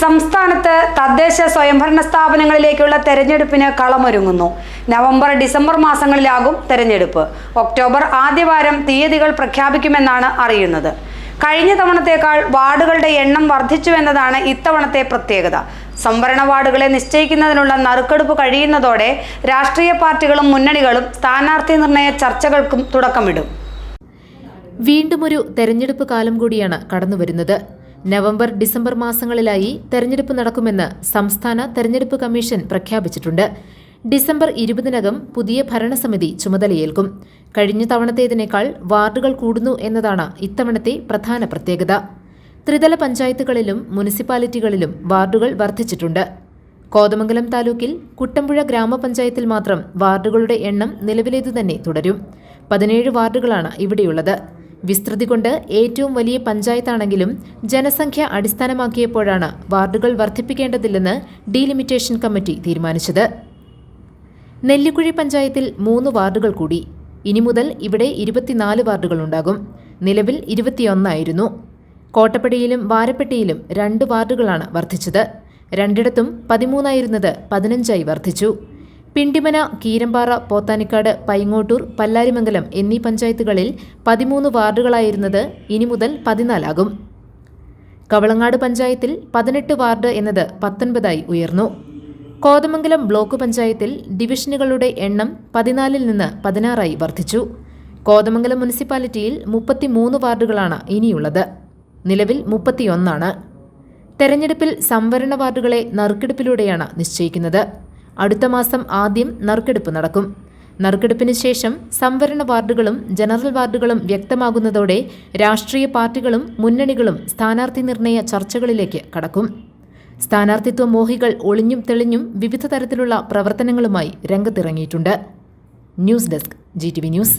സംസ്ഥാനത്ത് തദ്ദേശ സ്വയംഭരണ സ്ഥാപനങ്ങളിലേക്കുള്ള തെരഞ്ഞെടുപ്പിന് കളമൊരുങ്ങുന്നു. നവംബർ ഡിസംബർ മാസങ്ങളിലാകും തെരഞ്ഞെടുപ്പ്. ഒക്ടോബർ ആദ്യവാരം തീയതികൾ പ്രഖ്യാപിക്കുമെന്നാണ് അറിയുന്നത്. കഴിഞ്ഞ തവണത്തേക്കാൾ വാർഡുകളുടെ എണ്ണം വർദ്ധിച്ചുവെന്നതാണ് ഇത്തവണത്തെ പ്രത്യേകത. സംവരണ വാർഡുകളെ നിശ്ചയിക്കുന്നതിനുള്ള നറുക്കെടുപ്പ് കഴിയുന്നതോടെ രാഷ്ട്രീയ പാർട്ടികളും മുന്നണികളും സ്ഥാനാർത്ഥി നിർണയ ചർച്ചകൾക്കും തുടക്കമിടും. വീണ്ടും ഒരു തെരഞ്ഞെടുപ്പ് കാലം കൂടിയാണ് കടന്നുവരുന്നത്. നവംബർ ഡിസംബർ മാസങ്ങളിലായി തെരഞ്ഞെടുപ്പ് നടക്കുമെന്ന് സംസ്ഥാന തെരഞ്ഞെടുപ്പ് കമ്മീഷൻ പ്രഖ്യാപിച്ചിട്ടുണ്ട്. ഡിസംബർ ഇരുപതിനകം പുതിയ ഭരണസമിതി ചുമതലയേൽക്കും. കഴിഞ്ഞ തവണത്തേതിനേക്കാൾ വാർഡുകൾ കൂടുന്നു എന്നതാണ് ഇത്തവണത്തെ പ്രധാന പ്രത്യേകത. ത്രിതല പഞ്ചായത്തുകളിലും മുനിസിപ്പാലിറ്റികളിലും വാർഡുകൾ വർദ്ധിച്ചിട്ടുണ്ട്. കോതമംഗലം താലൂക്കിൽ കുട്ടമ്പുഴ ഗ്രാമപഞ്ചായത്തിൽ മാത്രം വാർഡുകളുടെ എണ്ണം നിലവിലേതു തന്നെ തുടരും. പതിനേഴ് വാർഡുകളാണ് ഇവിടെയുള്ളത്. വിസ്തൃതി കൊണ്ട് ഏറ്റവും വലിയ പഞ്ചായത്താണെങ്കിലും ജനസംഖ്യ അടിസ്ഥാനമാക്കിയപ്പോഴാണ് വാർഡുകൾ വർദ്ധിപ്പിക്കേണ്ടതില്ലെന്ന് ഡീലിമിറ്റേഷൻ കമ്മിറ്റി തീരുമാനിച്ചത്. നെല്ലിക്കുഴി പഞ്ചായത്തിൽ മൂന്ന് വാർഡുകൾ കൂടി. ഇനി മുതൽ ഇവിടെ ഇരുപത്തിനാല് വാർഡുകളുണ്ടാകും നിലവിൽ ഇരുപത്തിയൊന്നായിരുന്നു. കോട്ടപ്പടിയിലും വാരപ്പെട്ടിയിലും രണ്ട് വാർഡുകളാണ് വർദ്ധിച്ചത്. രണ്ടിടത്തും പതിമൂന്നായിരുന്നത് പതിനഞ്ചായി വർദ്ധിച്ചു. പിണ്ടിമന കീരമ്പാറ പോത്താനിക്കാട് പൈങ്ങോട്ടൂർ പല്ലാരിമംഗലം എന്നീ പഞ്ചായത്തുകളിൽ പതിമൂന്ന് വാർഡുകളായിരുന്നത് ഇനി മുതൽ പതിനാലാകും. കവളങ്ങാട് പഞ്ചായത്തിൽ പതിനെട്ട് വാർഡ് എന്നത് പത്തൊൻപതായി ഉയർന്നു. കോതമംഗലം ബ്ലോക്ക് പഞ്ചായത്തിൽ ഡിവിഷനുകളുടെ എണ്ണം പതിനാലിൽ നിന്ന് പതിനാറായി വർദ്ധിച്ചു. കോതമംഗലം മുനിസിപ്പാലിറ്റിയിൽ മുപ്പത്തിമൂന്ന് വാർഡുകളാണ് ഇനിയുള്ളത്. നിലവിൽ മുപ്പത്തിയൊന്നാണ്. തെരഞ്ഞെടുപ്പിൽ സംവരണ വാർഡുകളെ നറുക്കെടുപ്പിലൂടെയാണ് നിശ്ചയിക്കുന്നത്. അടുത്ത മാസം ആദ്യം നറുക്കെടുപ്പ് നടക്കും. നറുക്കെടുപ്പിന് ശേഷം സംവരണ വാർഡുകളും ജനറൽ വാർഡുകളും വ്യക്തമാകുന്നതോടെ രാഷ്ട്രീയ പാർട്ടികളും മുന്നണികളും സ്ഥാനാർത്ഥി നിർണയ ചർച്ചകളിലേക്ക് കടക്കും. സ്ഥാനാർത്ഥിത്വ മോഹികൾ ഒളിഞ്ഞും തെളിഞ്ഞും വിവിധ തരത്തിലുള്ള പ്രവർത്തനങ്ങളുമായി രംഗത്തിറങ്ങിയിട്ടുണ്ട്. News desk G news.